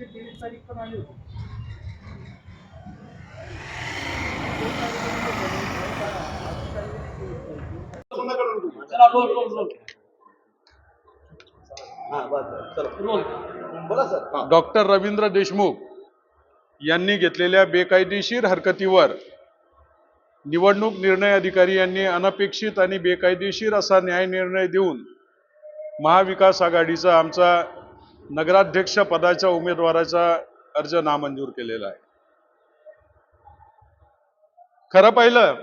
तारीख पण आली होती. डॉक्टर रवींद्र देशमुख यांनी घेतलेल्या बेकायदेशीर हरकतीवर निवडणूक निर्णय अधिकारी यांनी अनपेक्षित आणि बेकायदेशीर असा न्याय निर्णय देऊन महाविकास आघाडीचा आमचा नगराध्यक्ष पदाच्या उमेदवाराचा अर्ज नामंजूर केलेला आहे. खरं पाहिलं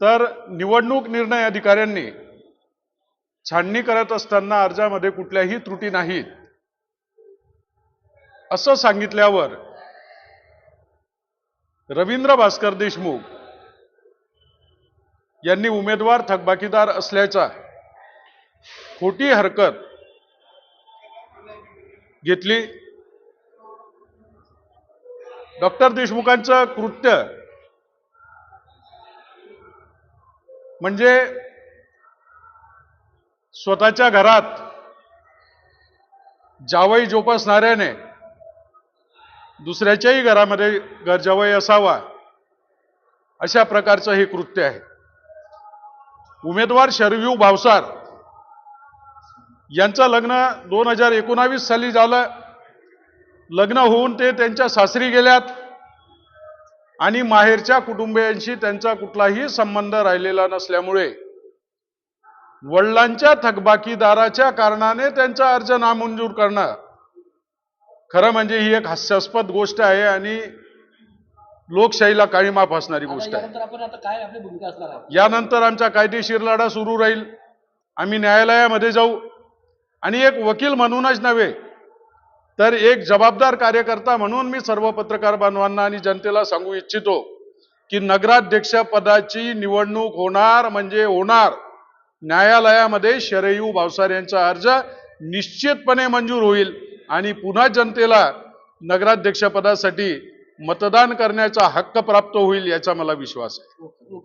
तर निवडणूक निर्णय अधिकाऱ्यांनी छाननी करत असताना अर्जामध्ये कुठल्याही त्रुटी नाहीत. असं सांगितल्यावर रवींद्र भास्कर देशमुख यांनी उमेदवार थकबाकीदार असल्याचा खोटी हरकत घेतली. डॉक्टर देशमुखांचं कृत्य म्हणजे स्वतःच्या घरात जावई जोपासणाऱ्याने दुसऱ्याच्याही घरामध्ये घर जावई असावा अशा प्रकारचं हे कृत्य आहे. उमेदवार शरयू भावसार यांचं लग्न दोन हजार एकोणावीस साली झालं. लग्न होऊन ते त्यांच्या सासरी गेल्यात. आणि माहेरच्या कुटुंबियांशी त्यांचा कुठलाही संबंध राहिलेला नसल्यामुळे वडिलांच्या थकबाकीदाराच्या कारणाने त्यांचा अर्ज नामंजूर करणं खरं म्हणजे ही एक हास्यास्पद गोष्ट आहे आणि लोकशाहीला काळीमा फासणारी आता गोष्ट असणार आहे यानंतर आमचा कायदेशीर लढा सुरू राहील. आम्ही न्यायालयामध्ये जाऊ. आणि एक वकील म्हणूनच नव्हे तर एक जबाबदार कार्यकर्ता म्हणून मी सर्व पत्रकार बांधवांना आणि जनतेला सांगू इच्छितो की नगराध्यक्ष पदाची निवडणूक होणार म्हणजे होणार. न्यायालयामध्ये शरयू भावसार यांचा अर्ज निश्चितपणे मंजूर होईल आणि पुन्हा जनतेला नगराध्यक्षपदासाठी मतदान करण्याचा हक्क प्राप्त होईल याचा मला विश्वास आहे.